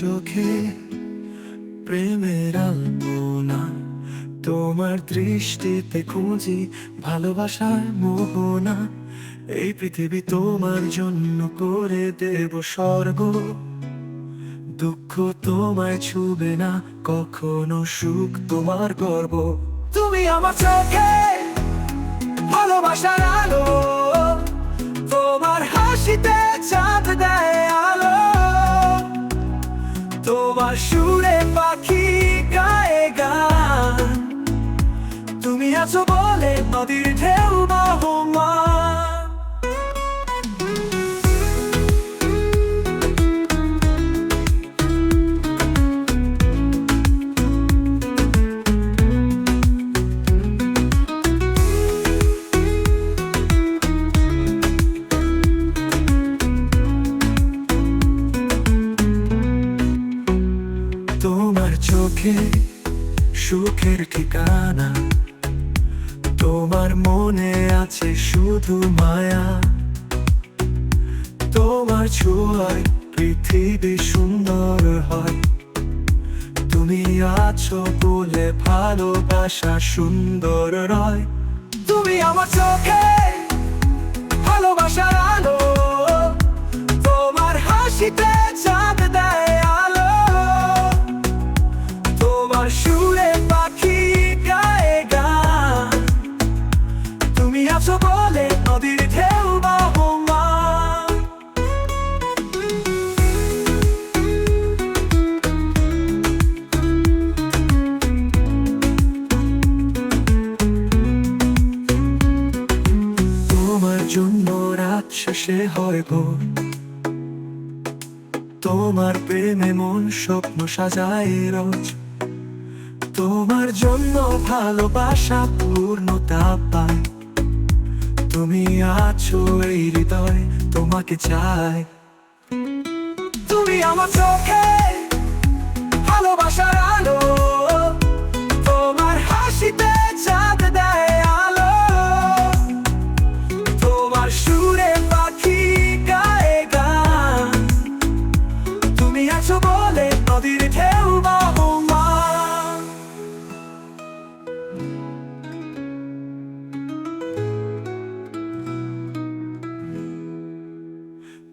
চোখে প্রেমের আলপনা। তোমার দৃষ্টিতে খুঁজি ভালোবাসার মোহনা। এই পৃথিবী তোমার জন্য করে দেব স্বর্গ। দুঃখ তোমায় ছুবে না, কখনো সুখ তোমার গর্ব। তুমি আমার চোখে ভালোবাসার আলো। তোমার সুরে পাখি গায়ে গান। তুমি আছো তোমার সুখের ঠিকানা। তোমার মনে আছে শুধু মায়া। তোমার ছোঁয়ায় পৃথিবী সুন্দর হয়। তুমি আছো বলে ভালোবাসা সুন্দর রয় তুমি আমার চোখে ভালোবাসার সুরে পাখি গায়ে গান তুমি আছো বলে নদীর ঢেউ বাহমান। তোমার জন্য রাত শেষে হয় ভোর। তোমার প্রেমে মন স্বপ্ন সাজায় রোজ। জন্য ভালোবাসা পূর্ণতা পায়। তুমি আছো এই হৃদয়, তোমাকে চাই। তুমি আমার চোখে ভালোবাসার আলো, তোমার হাসিতে চাঁদ দেয় আলো। তোমার সুরে পাখি গায়ে গান। তুমি আছো বলে নদীর ঢেউ বাহমান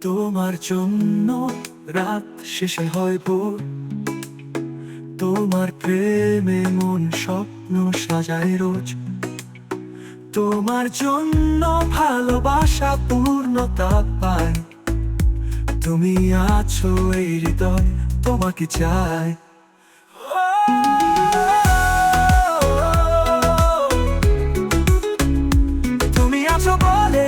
তোমার জন্য রাত শেষে হয় ভোর। তোমার প্রেমে মন স্বপ্ন সাজায় রোজ। তোমার জন্য ভালোবাসা পূর্ণতা পায়। তুমি আছো এই হৃদয়, তোমাকে চাই। তুমি আছো বলে